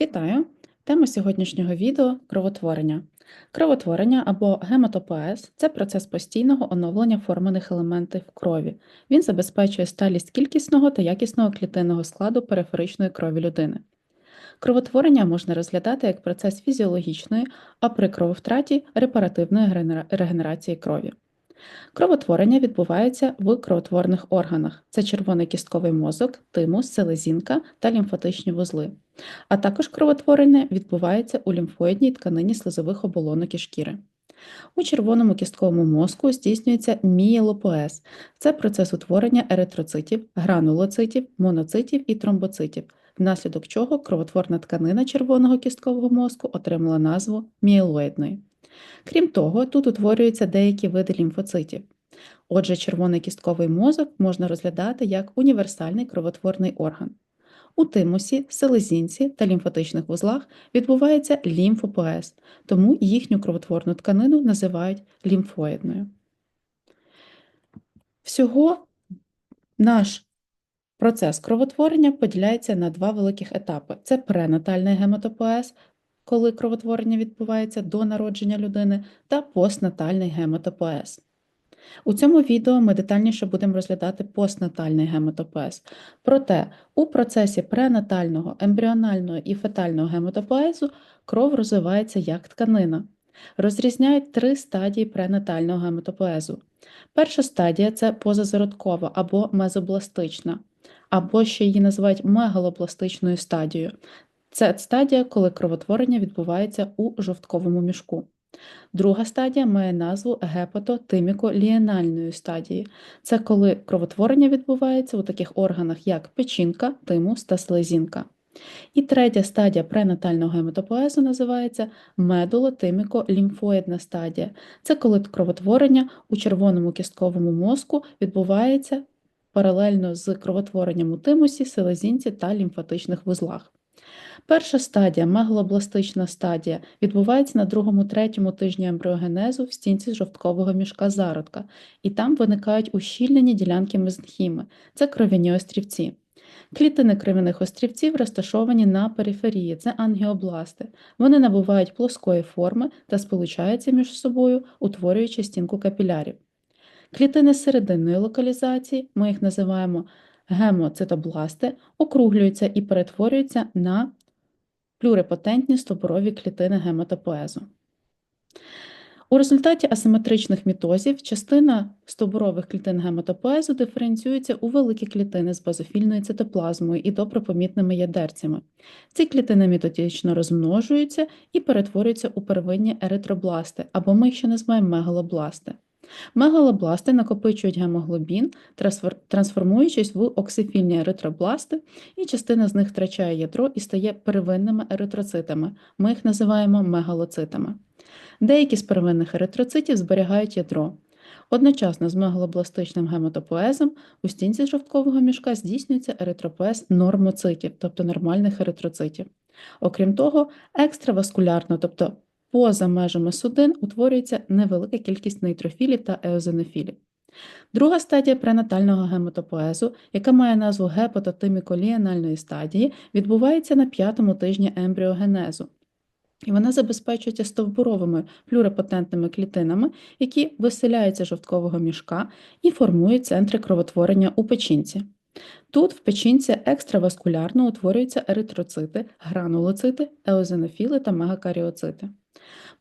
Вітаю! Тема сьогоднішнього відео кровотворення. Кровотворення або гематопоез – це процес постійного оновлення формених елементів крові. Він забезпечує сталість кількісного та якісного клітинного складу периферичної крові людини. Кровотворення можна розглядати як процес фізіологічної, а при крововтраті репаративної регенерації крові. Кровотворення відбувається в кровотворних органах: це червоний кістковий мозок, тимус, селезінка та лімфатичні вузли. А також кровотворення відбувається у лімфоїдній тканині слизових оболонок і шкіри. У червоному кістковому мозку здійснюється мієлопоез. Це процес утворення еритроцитів, гранулоцитів, моноцитів і тромбоцитів, внаслідок чого кровотворна тканина червоного кісткового мозку отримала назву мієлоїдної. Крім того, тут утворюються деякі види лімфоцитів. Отже, червоний кістковий мозок можна розглядати як універсальний кровотворний орган. У тимусі, селезінці та лімфатичних вузлах відбувається лімфопоез, тому їхню кровотворну тканину називають лімфоїдною. Всього наш процес кровотворення поділяється на два великих етапи: це пренатальний гематопоез, коли кровотворення відбувається до народження людини, та постнатальний гематопоез. У цьому відео ми детальніше будемо розглядати постнатальний гематопоез. Проте у процесі пренатального, ембріонального і фетального гематопоезу кров розвивається як тканина. Розрізняють три стадії пренатального гематопоезу. Перша стадія це позазародкова або мезобластична, або ще її називають мегалобластичною стадією. Це стадія, коли кровотворення відбувається у жовтковому мішку. Друга стадія має назву гепатотиміко-лієнальної стадії. Це коли кровотворення відбувається у таких органах, як печінка, тимус та слезінка. І третя стадія пренатального гематопоезу називається медулотиміко-лімфоїдна стадія. Це коли кровотворення у червоному кістковому мозку відбувається паралельно з кровотворенням у тимусі, селезінці та лімфатичних вузлах. Перша стадія, мегалобластична стадія, відбувається на другому-третьому тижні ембріогенезу в стінці жовткового мішка зародка, і там виникають ущільнені ділянки мезенхіми – це кров'яні острівці. Клітини кров'яних острівців розташовані на периферії, це ангіобласти. Вони набувають плоскої форми та сполучаються між собою, утворюючи стінку капілярів. Клітини серединної локалізації, ми їх називаємо гемоцитобласти, округлюються і перетворюються на плюрипотентні стовбурові клітини гематопоезу. У результаті асиметричних мітозів частина стовбурових клітин гематопоезу диференціюється у великі клітини з базофільною цитоплазмою і добропомітними ядерцями. Ці клітини мітотично розмножуються і перетворюються у первинні еритробласти, або ми їх ще називаємо мегалобласти. Мегалобласти накопичують гемоглобін, трансформуючись в оксифільні еритробласти, і частина з них втрачає ядро і стає первинними еритроцитами. Ми їх називаємо мегалоцитами. Деякі з первинних еритроцитів зберігають ядро. Одночасно з мегалобластичним гематопоезом у стінці жовткового мішка здійснюється еритропоез нормоцитів, тобто нормальних еритроцитів. Окрім того, екстраваскулярно, тобто поза межами судин утворюється невелика кількість нейтрофілів та еозинофілів. Друга стадія пренатального гематопоезу, яка має назву гепатотиміколієнальної стадії, відбувається на п'ятому тижні ембріогенезу. І вона забезпечується стовбуровими плюрипотентними клітинами, які виселяються жовткового мішка і формують центри кровотворення у печінці. Тут в печінці екстраваскулярно утворюються еритроцити, гранулоцити, еозинофіли та мегакаріоцити.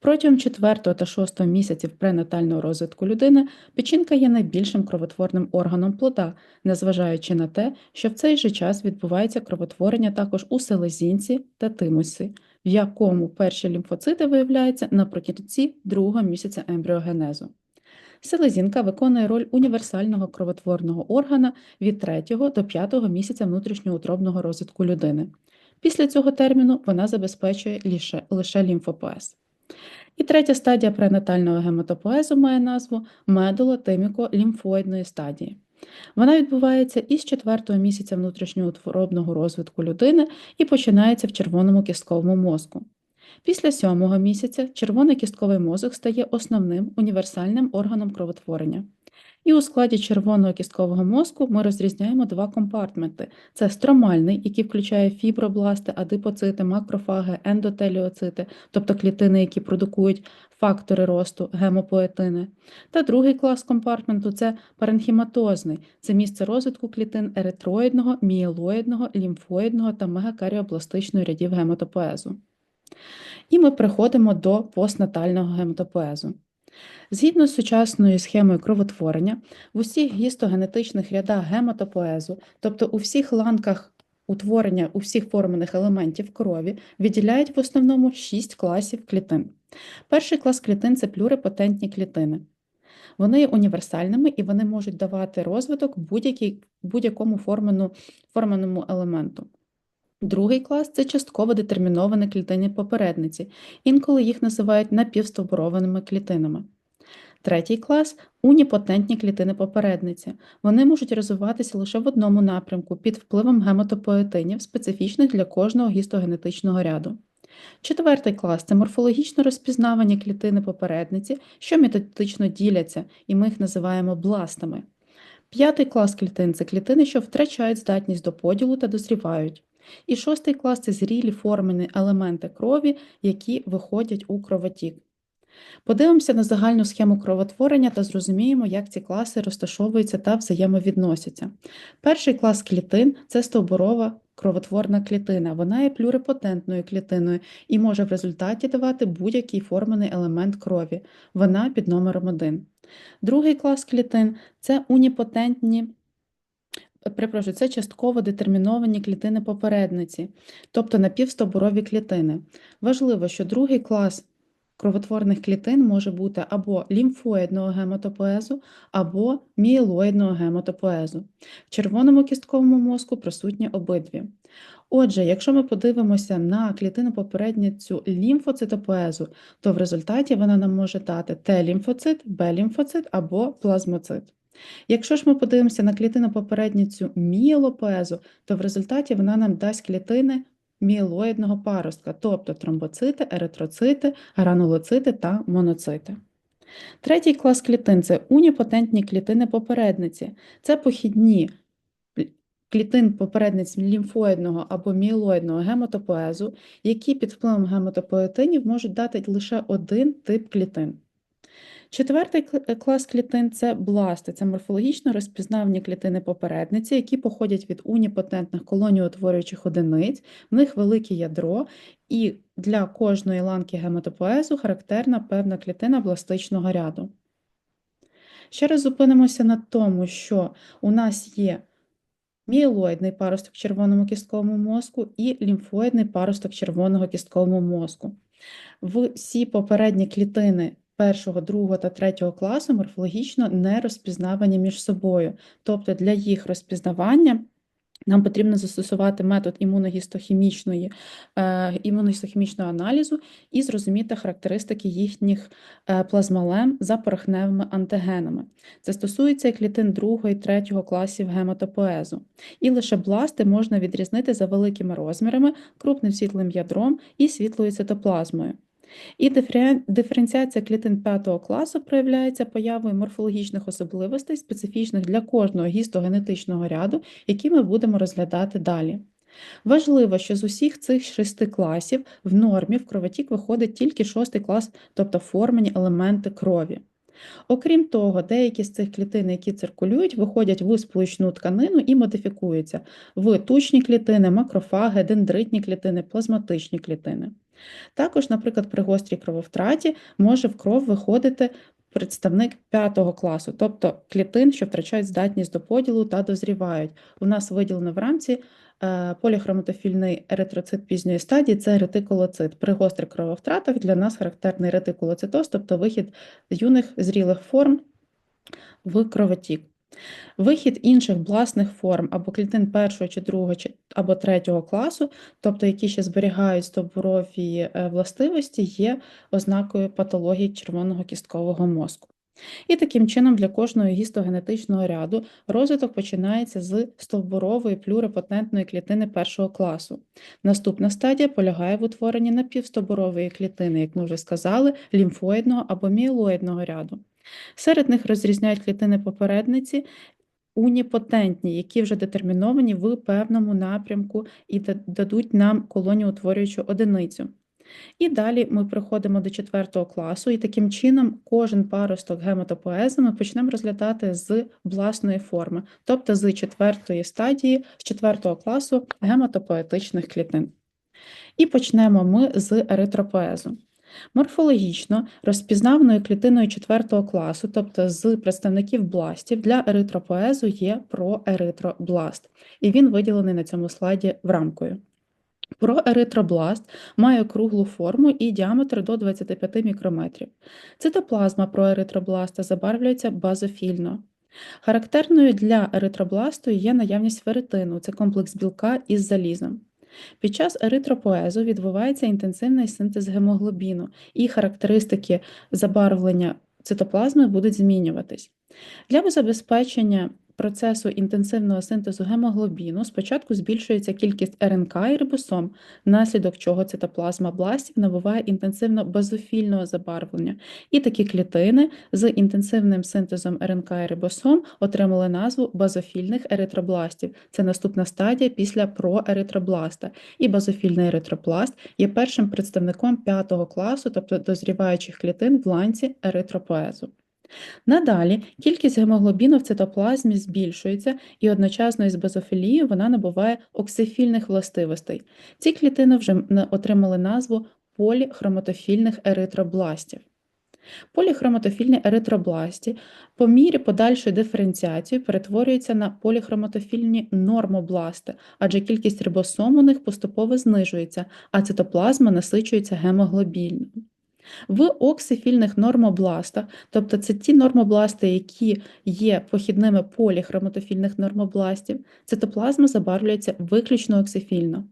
Протягом 4 та 6 місяців пренатального розвитку людини печінка є найбільшим кровотворним органом плода, незважаючи на те, що в цей же час відбувається кровотворення також у селезінці та тимусі, в якому перші лімфоцити виявляються наприкінці другого місяця ембріогенезу. Селезінка виконує роль універсального кровотворного органа від 3 до 5 місяця внутрішньоутробного розвитку людини. Після цього терміну вона забезпечує лише, лише лімфопоез. І третя стадія пренатального гематопоезу має назву медулотиміко-лімфоїдної стадії. Вона відбувається із 4 місяця внутрішнього утворобного розвитку людини і починається в червоному кістковому мозку. Після сьомого місяця червоний кістковий мозок стає основним універсальним органом кровотворення. І у складі червоного кісткового мозку ми розрізняємо два компартменти: це стромальний, який включає фібробласти, адипоцити, макрофаги, ендотеліоцити, тобто клітини, які продукують фактори росту, гемопоетини. Та другий клас компартменту це паренхіматозний, це місце розвитку клітин еритроїдного, мієлоїдного, лімфоїдного та мегакаріопластичної рядів гематопоезу. І ми переходимо до постнатального гематопоезу. Згідно з сучасною схемою кровотворення, в усіх гістогенетичних рядах гематопоезу, тобто у всіх ланках утворення у всіх формених елементів крові, виділяють в основному 6 класів клітин. Перший клас клітин це плюрипотентні клітини. Вони є універсальними і вони можуть давати розвиток будь-якому форменому елементу. Другий клас це частково детерміновані клітини попередниці, інколи їх називають напівстовбурованими клітинами. Третій клас уніпотентні клітини попередниці. Вони можуть розвиватися лише в одному напрямку під впливом гематопоетинів, специфічних для кожного гістогенетичного ряду. Четвертий клас це морфологічно розпізнавані клітини попередниці, що методично діляться, і ми їх називаємо бластами. П'ятий клас клітин це клітини, що втрачають здатність до поділу та дозрівають. І шостий клас це зрілі формені елементи крові, які виходять у кровотік. Подивимося на загальну схему кровотворення та зрозуміємо, як ці класи розташовуються та взаємовідносяться. Перший клас клітин це стовбурова кровотворна клітина. Вона є плюрипотентною клітиною і може в результаті давати будь-який формений елемент крові. Вона під номером 1. Другий клас клітин це уніпотентні. Припрошую, це частково детерміновані клітини попередниці, тобто напівстобурові клітини. Важливо, що другий клас кровотворних клітин може бути або лімфоїдного гематопоезу, або мієлоїдного гематопоезу. В червоному кістковому мозку присутні обидві. Отже, якщо ми подивимося на клітину попередницю лімфоцитопоезу, то в результаті вона нам може дати Т-лімфоцит, Б-лімфоцит або плазмоцит. Якщо ж ми подивимося на клітину попередницю мієлопоезу, то в результаті вона нам дасть клітини мієлоїдного паростка, тобто тромбоцити, еритроцити, гранулоцити та моноцити. Третій клас клітин це уніпотентні клітини попередниці. Це похідні клітин попередниць лімфоїдного або мієлоїдного гематопоезу, які під впливом гематопоетинів можуть дати лише один тип клітин. Четвертий е, клас клітин це бласти, це морфологічно розпізнавні клітини попередниці, які походять від уніпотентних колоніутворюючих одиниць, в них велике ядро, і для кожної ланки гематопоезу характерна певна клітина бластичного ряду. Ще раз зупинимося на тому, що у нас є мієлоїдний паросток в червоному кістковому мозку і лімфоїдний паросток червоного кістковому мозку. Всі попередні клітини першого, другого та третього класу морфологічно не розпізнавані між собою. Тобто для їх розпізнавання нам потрібно застосувати метод імуногістохімічної, е, імуногістохімічного аналізу і зрозуміти характеристики їхніх е, плазмалем за порохневими антигенами. Це стосується і клітин другого і третього класів гематопоезу. І лише бласти можна відрізнити за великими розмірами, крупним світлим ядром і світлою цитоплазмою. І диференціація клітин п'ятого класу проявляється появою морфологічних особливостей, специфічних для кожного гістогенетичного ряду, які ми будемо розглядати далі. Важливо, що з усіх цих шести класів в нормі в кровотік виходить тільки шостий клас, тобто формені елементи крові. Окрім того, деякі з цих клітин, які циркулюють, виходять в сполучну тканину і модифікуються в тучні клітини, макрофаги, дендритні клітини, плазматичні клітини. Також, наприклад, при гострій крововтраті може в кров виходити представник п'ятого класу, тобто клітин, що втрачають здатність до поділу та дозрівають. У нас виділено в рамці е, поліхроматофільний еритроцит пізньої стадії це ретикулоцит. При гострих крововтратах для нас характерний ретикулоцитоз, тобто вихід юних зрілих форм в кровотік. Вихід інших власних форм або клітин першого чи другого або третього класу, тобто які ще зберігають стовбурові е, властивості, є ознакою патології червоного кісткового мозку. І таким чином для кожного гістогенетичного ряду розвиток починається з стовбурової плюрипотентної клітини першого класу. Наступна стадія полягає в утворенні напівстовбурової клітини, як ми вже сказали, лімфоїдного або мієлоїдного ряду. Серед них розрізняють клітини попередниці, уніпотентні, які вже детерміновані в певному напрямку і дадуть нам колоніутворюючу одиницю. І далі ми приходимо до четвертого класу, і таким чином кожен паросток гематопоези ми почнемо розглядати з власної форми, тобто з четвертої стадії, з четвертого класу гематопоетичних клітин. І почнемо ми з еритропоезу. Морфологічно розпізнавною клітиною четвертого класу, тобто з представників бластів, для еритропоезу є проеритробласт, і він виділений на цьому слайді в рамкою. Проеритробласт має круглу форму і діаметр до 25 мікрометрів. Цитоплазма проеритробласта забарвлюється базофільно. Характерною для еритробласту є наявність ферритину – це комплекс білка із залізом. Під час еритропоезу відбувається інтенсивний синтез гемоглобіну, і характеристики забарвлення цитоплазми будуть змінюватись. Для забезпечення процесу інтенсивного синтезу гемоглобіну спочатку збільшується кількість РНК і рибосом, внаслідок чого цитоплазма бластів набуває інтенсивно базофільного забарвлення, і такі клітини з інтенсивним синтезом РНК і рибосом отримали назву базофільних еритробластів. Це наступна стадія після проеритробласта. І базофільний еритропласт є першим представником п'ятого класу, тобто дозріваючих клітин в ланці еритропоезу. Надалі кількість гемоглобіну в цитоплазмі збільшується і одночасно із базофілією вона набуває оксифільних властивостей. Ці клітини вже отримали назву поліхроматофільних еритробластів. Поліхроматофільні еритробласті по мірі подальшої диференціації перетворюються на поліхроматофільні нормобласти, адже кількість рибосом у них поступово знижується, а цитоплазма насичується гемоглобіном. В оксифільних нормобластах, тобто це ті нормобласти, які є похідними поліхроматофільних нормобластів, цитоплазма забарвлюється виключно оксифільно.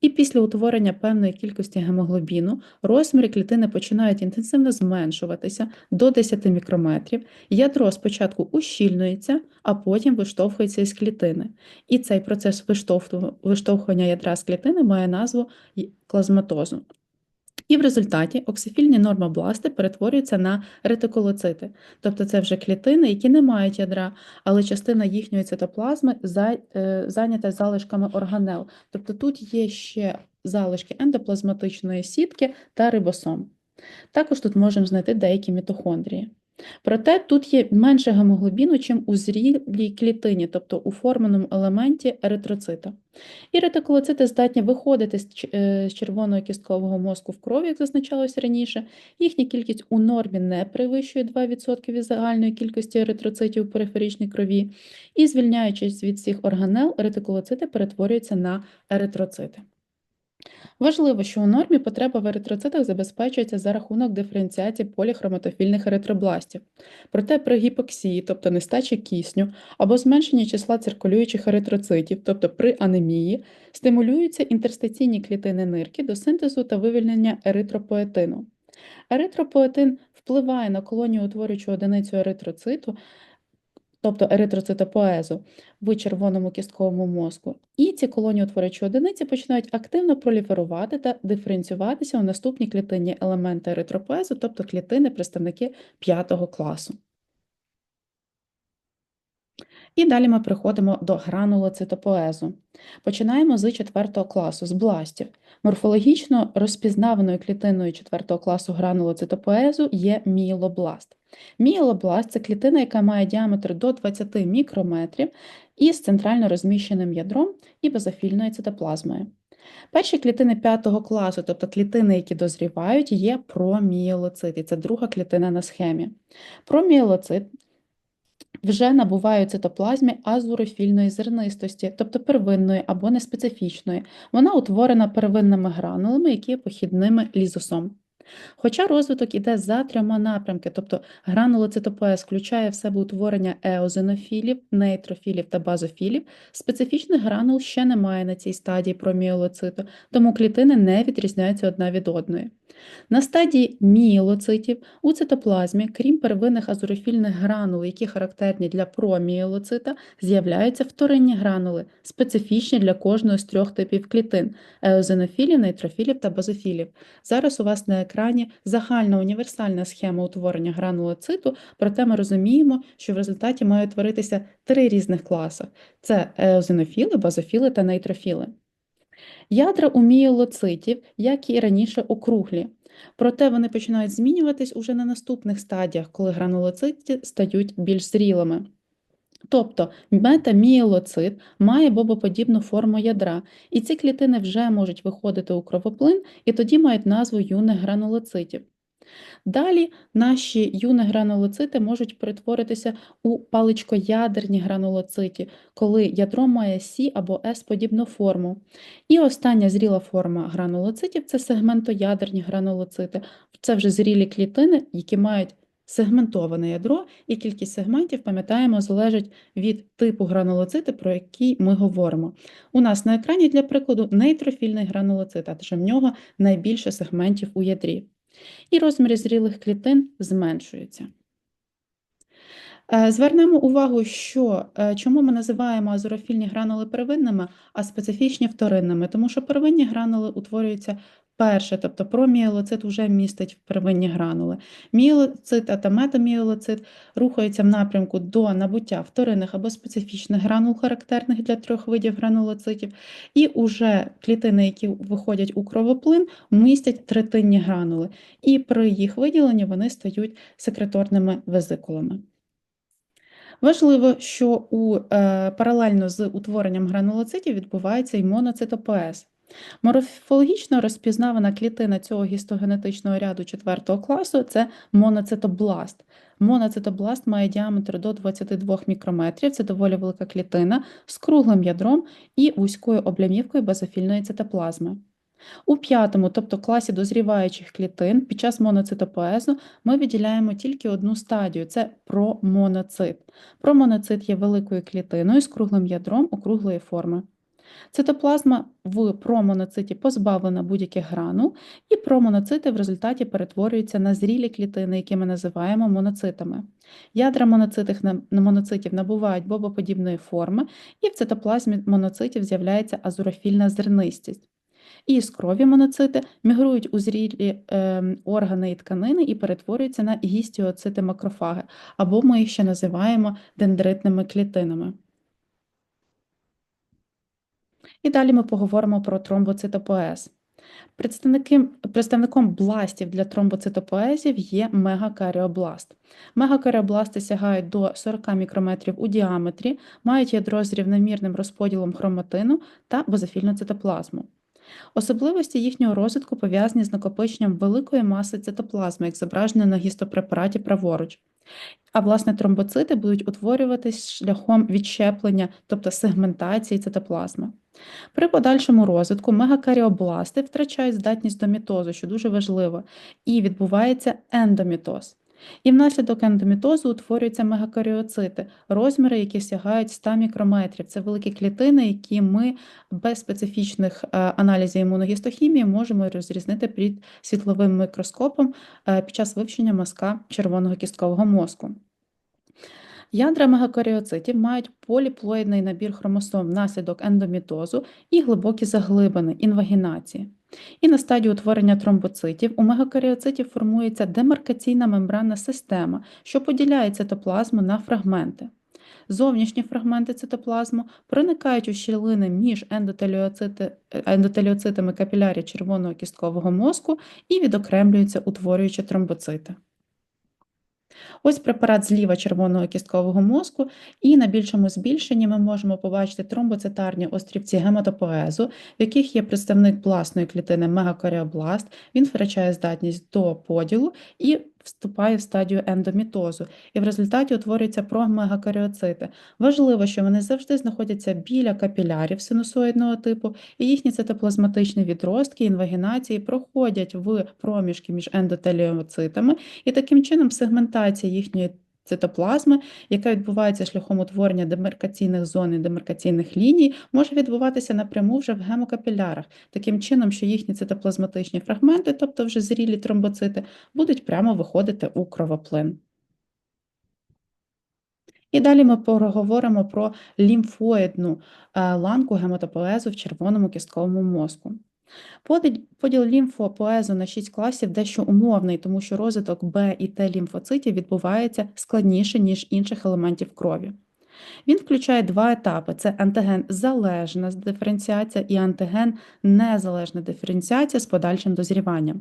І після утворення певної кількості гемоглобіну розміри клітини починають інтенсивно зменшуватися до 10 мікрометрів, ядро спочатку ущільнюється, а потім виштовхується із клітини. І цей процес виштовхування ядра з клітини має назву клазматозу. І в результаті оксифільні нормобласти перетворюються на ретикулоцити, тобто це вже клітини, які не мають ядра, але частина їхньої цитоплазми е, зайнята залишками органел. Тобто тут є ще залишки ендоплазматичної сітки та рибосом. Також тут можемо знайти деякі мітохондрії. Проте тут є менше гемоглобіну, чим у зрілій клітині, тобто у форменому елементі еритроцита. І ретикулоцити здатні виходити з е, червоного кісткового мозку в крові, як зазначалось раніше. Їхня кількість у нормі не перевищує 2% від загальної кількості еритроцитів у периферичній крові, і, звільняючись від всіх органел, ретикулоцити перетворюються на еритроцити. Важливо, що у нормі потреба в еритроцитах забезпечується за рахунок диференціації поліхроматофільних еритробластів. Проте при гіпоксії, тобто нестачі кисню, або зменшенні числа циркулюючих еритроцитів, тобто при анемії, стимулюються інтерстиційні клітини нирки до синтезу та вивільнення еритропоетину. Еритропоетин впливає на колонію утворюючу одиницю еритроциту, тобто еритроцитопоезу в червоному кістковому мозку. І ці колоніутворюючі одиниці починають активно проліферувати та диференціюватися у наступні клітинні елементи еритропоезу, тобто клітини представники п'ятого класу. І далі ми приходимо до гранулоцитопоезу. Починаємо з четвертого класу, з бластів. Морфологічно розпізнаваною клітиною четвертого класу гранулоцитопоезу є мієлобласт. Мієлобласт це клітина, яка має діаметр до 20 мікрометрів із центрально розміщеним ядром і базофільною цитоплазмою. Перші клітини п'ятого класу, тобто клітини, які дозрівають, є промієлоцит, і це друга клітина на схемі. Промієлоцит вже набувають цитоплазмі азурофільної зернистості, тобто первинної або неспецифічної. Вона утворена первинними гранулами, які є похідними лізосом. Хоча розвиток іде за трьома напрямки, тобто гранулоцитопоез включає в себе утворення еозинофілів, нейтрофілів та базофілів, специфічних гранул ще немає на цій стадії проміолоциту, тому клітини не відрізняються одна від одної. На стадії мієлоцитів у цитоплазмі, крім первинних азурофільних гранул, які характерні для промієлоцита, з'являються вторинні гранули, специфічні для кожного з трьох типів клітин еозинофілів, нейтрофілів та базофілів. Зараз у вас на екрані загальна універсальна схема утворення гранулоциту, проте ми розуміємо, що в результаті мають творитися три різних класи: це еозинофіли, базофіли та нейтрофіли. Ядра у мієлоцитів, як і раніше, округлі, проте вони починають змінюватись уже на наступних стадіях, коли гранулоцити стають більш зрілими. Тобто метамієлоцит має бобоподібну форму ядра, і ці клітини вже можуть виходити у кровоплин і тоді мають назву юних гранулоцитів. Далі наші юні гранулоцити можуть перетворитися у паличкоядерні гранулоциті, коли ядро має Сі або С-подібну форму. І остання зріла форма гранулоцитів це сегментоядерні гранулоцити. Це вже зрілі клітини, які мають сегментоване ядро, і кількість сегментів, пам'ятаємо, залежить від типу гранулоцити, про який ми говоримо. У нас на екрані, для прикладу, нейтрофільний гранулоцит, адже в нього найбільше сегментів у ядрі і розміри зрілих клітин зменшуються. Е, звернемо увагу, що е, чому ми називаємо азурофільні гранули первинними, а специфічні вторинними, тому що первинні гранули утворюються перше, тобто промієлоцит вже містить первинні гранули. Мієлоцит та метамієлоцит рухаються в напрямку до набуття вторинних або специфічних гранул, характерних для трьох видів гранулоцитів, і уже клітини, які виходять у кровоплин, містять третинні гранули, і при їх виділенні вони стають секреторними везикулами. Важливо, що у, е, паралельно з утворенням гранулоцитів відбувається і моноцитопоез. Морфологічно розпізнавана клітина цього гістогенетичного ряду 4 класу це моноцитобласт. Моноцитобласт має діаметр до 22 мікрометрів, це доволі велика клітина з круглим ядром і вузькою облямівкою базофільної цитоплазми. У п'ятому, тобто класі дозріваючих клітин, під час моноцитопоезу ми виділяємо тільки одну стадію це промоноцит. Промоноцит є великою клітиною з круглим ядром округлої форми. Цитоплазма в промоноциті позбавлена будь-яких гранул, і промоноцити в результаті перетворюються на зрілі клітини, які ми називаємо моноцитами. Ядра моноцитів набувають бобоподібної форми, і в цитоплазмі моноцитів з'являється азурофільна зернистість. І крові моноцити мігрують у зрілі е, органи і тканини і перетворюються на гістіоцити макрофаги, або ми їх ще називаємо дендритними клітинами. І далі ми поговоримо про тромбоцитопоез. Представником бластів для тромбоцитопоезів є мегакаріобласт. Мегакаріобласти сягають до 40 мікрометрів у діаметрі, мають ядро з рівномірним розподілом хроматину та базофільну цитоплазму. Особливості їхнього розвитку пов'язані з накопиченням великої маси цитоплазми, як зображено на гістопрепараті праворуч. А власне тромбоцити будуть утворюватись шляхом відщеплення, тобто сегментації цитоплазми. При подальшому розвитку мегакаріобласти втрачають здатність до мітозу, що дуже важливо, і відбувається ендомітоз. І внаслідок ендомітозу утворюються мегакаріоцити, розміри, які сягають 100 мікрометрів. Це великі клітини, які ми без специфічних е, аналізів імуногістохімії можемо розрізнити під світловим мікроскопом е, під час вивчення мазка червоного кісткового мозку. Ядра мегакаріоцитів мають поліплоїдний набір хромосом внаслідок ендомітозу і глибокі заглибини, інвагінації. І на стадії утворення тромбоцитів у мегакаріоцитів формується демаркаційна мембранна система, що поділяє цитоплазму на фрагменти. Зовнішні фрагменти цитоплазму проникають у щілини між ендотеліоцитами капілярі червоного кісткового мозку і відокремлюються, утворюючи тромбоцити. Ось препарат зліва червоного кісткового мозку, і на більшому збільшенні ми можемо побачити тромбоцитарні острівці гематопоезу, в яких є представник власної клітини мегакоріобласт, він втрачає здатність до поділу і вступає в стадію ендомітозу, і в результаті утворюються промегакаріоцити. Важливо, що вони завжди знаходяться біля капілярів синусоїдного типу, і їхні цитоплазматичні відростки, інвагінації проходять в проміжки між ендотеліоцитами, і таким чином сегментація їхньої цитоплазми, яка відбувається шляхом утворення демаркаційних зон і демаркаційних ліній, може відбуватися напряму вже в гемокапілярах, таким чином, що їхні цитоплазматичні фрагменти, тобто вже зрілі тромбоцити, будуть прямо виходити у кровоплин. І далі ми поговоримо про лімфоїдну е, ланку гематопоезу в червоному кістковому мозку. Поділ лімфопоезу на 6 класів дещо умовний, тому що розвиток Б і Т лімфоцитів відбувається складніше, ніж інших елементів крові. Він включає два етапи: це антиген залежна диференціація і антиген незалежна диференціація з подальшим дозріванням.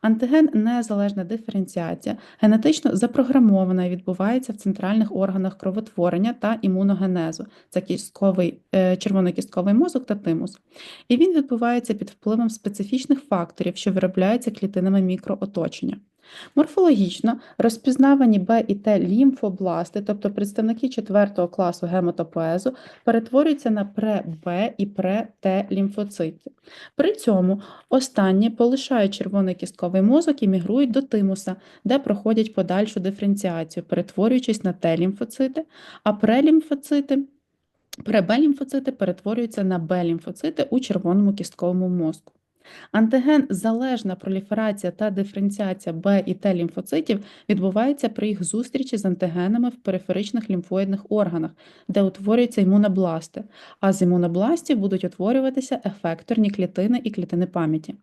Антиген незалежна диференціація генетично запрограмована і відбувається в центральних органах кровотворення та імуногенезу. Це кістковий, е, червонокістковий мозок та тимус. І він відбувається під впливом специфічних факторів, що виробляються клітинами мікрооточення. Морфологічно розпізнавані Б і Т лімфобласти, тобто представники 4 класу гематопоезу, перетворюються на пре-Б і пре-Т лімфоцити. При цьому останні полишають червоний кістковий мозок і мігрують до тимуса, де проходять подальшу диференціацію, перетворюючись на Т-лімфоцити, а прелімфоцити Пре-Б-лімфоцити перетворюються на Б-лімфоцити у червоному кістковому мозку. Антиген залежна проліферація та диференціація Б і Т лімфоцитів відбувається при їх зустрічі з антигенами в периферичних лімфоїдних органах, де утворюються імунобласти, а з імунобластів будуть утворюватися ефекторні клітини і клітини пам'яті.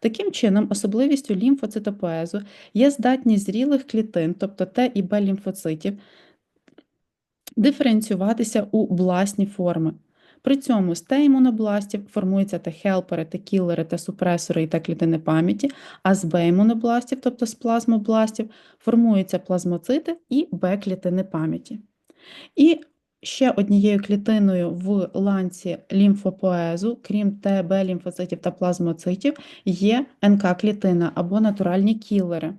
Таким чином, особливістю лімфоцитопоезу є здатність зрілих клітин, тобто Т і Б лімфоцитів, диференціюватися у бласні форми. При цьому з Т-імунобластів формуються Т-хелпери, Т-кілери та супресори і та клітини пам'яті, а з Б-імунобластів, тобто з плазмобластів, формуються плазмоцити і Б-клітини пам'яті. І ще однією клітиною в ланці лімфопоезу, крім Т, Б лімфоцитів та плазмоцитів, є НК-клітина або натуральні кілери.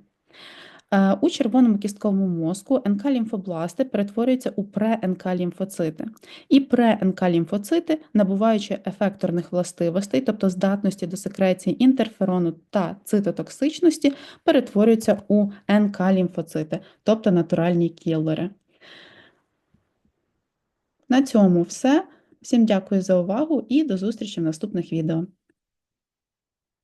Е, у червоному кістковому мозку НК-лімфобласти перетворюються у пре-НК-лімфоцити. І пре-НК-лімфоцити, набуваючи ефекторних властивостей, тобто здатності до секреції інтерферону та цитотоксичності, перетворюються у НК-лімфоцити, тобто натуральні кілери. На цьому все. Всім дякую за увагу і до зустрічі в наступних відео.